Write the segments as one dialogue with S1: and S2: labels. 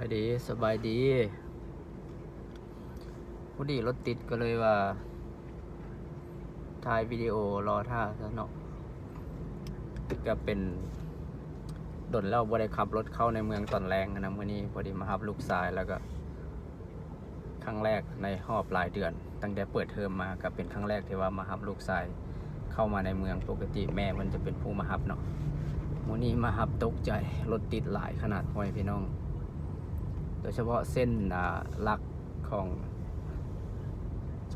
S1: ายดีสบายดีพอดีรถติดก็เลยว่าถ่ายวิดีโอรอท่าซะเนาะก็เป็นดนแล้วบ่ได้ขับรถเข้าในเมืองตอนแรงนะมื่อนี้พอดีมารับลูกชายแล้วก็ ครั้งแรกในหอบหลายเดือน ตั้งแต่เปิดเทอมมาก็เป็นครั้งแรกที่ว่ามารับลูกชายเข้ามาในเมืองปกติแม่มันจะเป็นผู้มารับเนาะมื่อนี้มารับตกใจรถติดหลายขนาดพ่อแม่พี่น้อง โดยเฉพาะเส้นหลักของ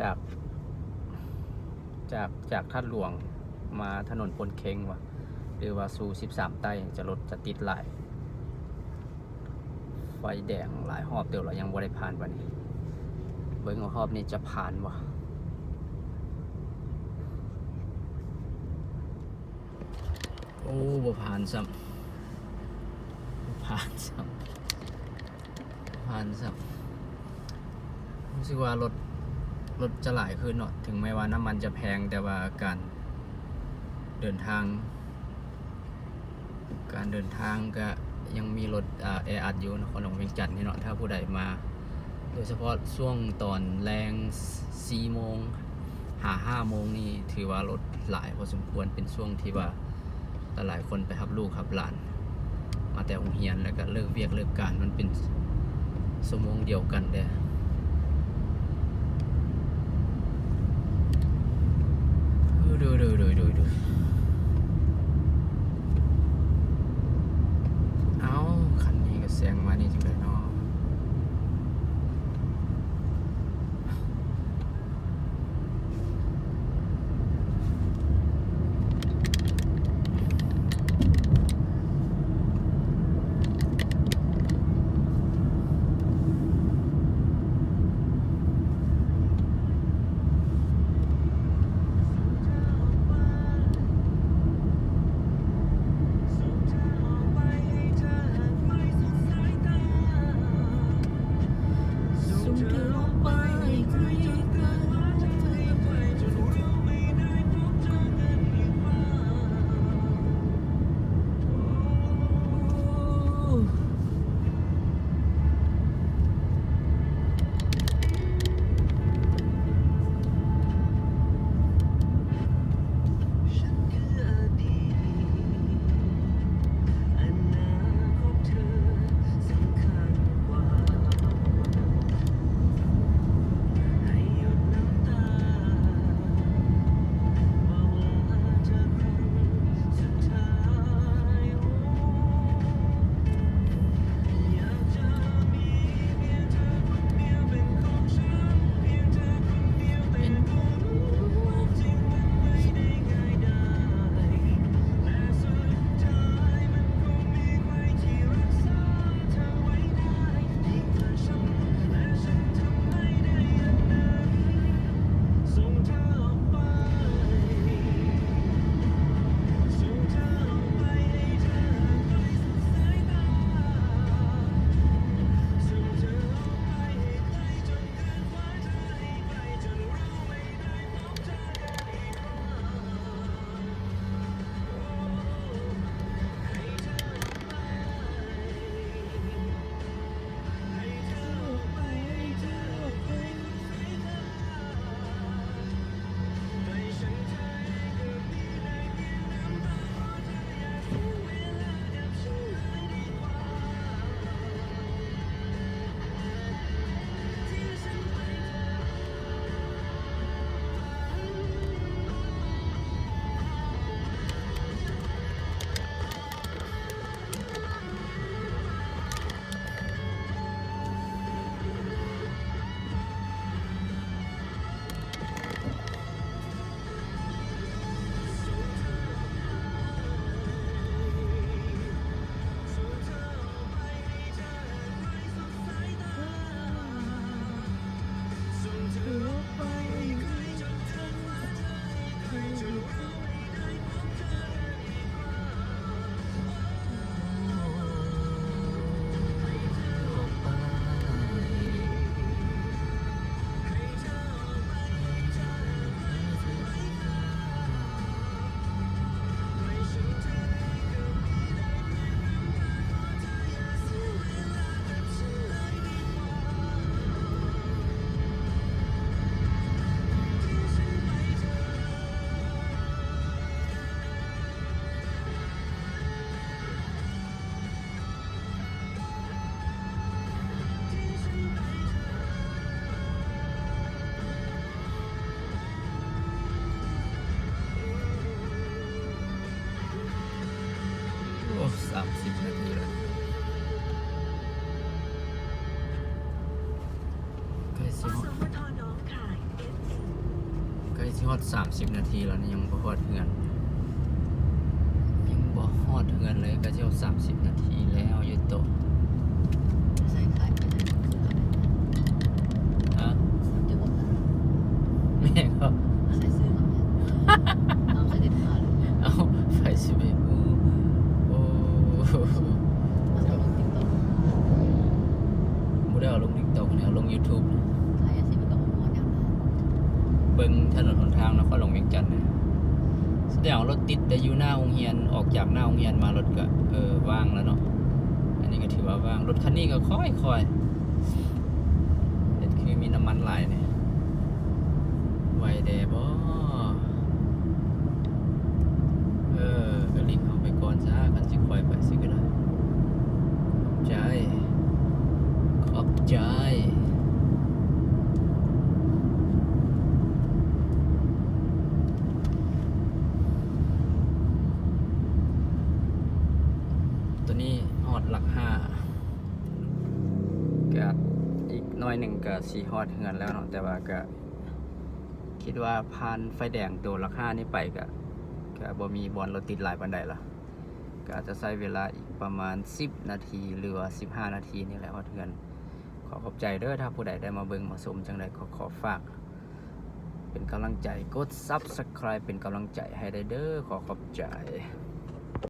S1: จากจากจากท่าหลวงมาถนนปนเคงวะหรือว่าสู่13 ใต้จะรถจะติดหลาย ไฟแดงหลายหอบเดี๋ยวเรายังบ่ได้ผ่านวันนี้ เบิ้งหอบนี้จะผ่านวะโอ้บ่ผ่านซ้ำผ่านซ้ำ ผ่านสับรู้สึกว่ารถรถจะหลายขึ้นเนาะถึงแม้ว่าน้ำมันจะแพงแต่ว่าการเดินทาง การเดินทางก็ยังมีรถอ่าแออัดอยู่นครหลวงเวียงจันทน์นี่เนาะถ้าผู้ใดมา โดยเฉพาะช่วงตอนแรง4โมงหา5โมงนี่ถือว่ารถหลายพอสมควรเป็นช่วงที่ว่าหลายคนไปรับลูกรับหลาน มาแต่โรงเรียนแล้วก็เลิกเวียกเลิกการมันเป็น สมองเดียวกันเด้อดูดูดูดูดูเอาคันนี้ก็แซงมานี่จังเลยเนาะ อด30นาทีแล้วนี่ยังบ่ฮอดเฮือนยังบ่ฮอดเฮือนเลยก็เจ้า30นาทีแล้วอยู่โตะ
S2: ใส่ขายไปใส่ซื้อขาย
S1: ฮะ
S2: จะบอกนะ
S1: แม่ก็
S2: ใส่ซื้อมาเอาใส่เด็ดขาดเลย
S1: เอาไฟสิไปโอ้โอ้
S2: มาลงติ๊กต็อก
S1: บ่ได้เอาลง TikTok เนี่ยเอาลง YouTube นะ
S2: ขายอาชีพกับหมอเนี่ย
S1: เบิงถนนหนทางนครหลวงเวียงจันทน์นะแสดงว่ารถติดแต่อยู่หน้าโรงเรียนออกจากหน้าโรงเรียนมารถก็เออว่างแล้วเนาะอันนี้ก็ถือว่าว่างรถคันนี้ก็ค่อยค่อยเด็ดคือมีน้ำมันไหลเนี่ยไวแดบ่เออก็ลิงเอาไปก่อนซะคันสิค่อยไปสิก็ได้ขอบใจขอบใจ ตัวนี้ฮอด หลักห้าก็อีกน้อยหนึ่งก็สีฮอดเฮือนแล้วเนาะแต่ว่าก็ คิดว่าผ่านไฟแดงตัวลักห้านี่ไปก็ก็บ่มีบอลรถติดหลายปันใดละก็อาจจะใช้เวลาอีกประมาณ 10 นาทีหรือว่า15 นาทีนี่แหละฮอดเฮือน ขอขอบใจเด้อถ้าผู้ใดได้มาเบิ่งมาชมจังใดขอขอฝากเป็นกำลังใจกด Subscribe เป็นกำลังใจให้ได้เด้อขอขอบใจ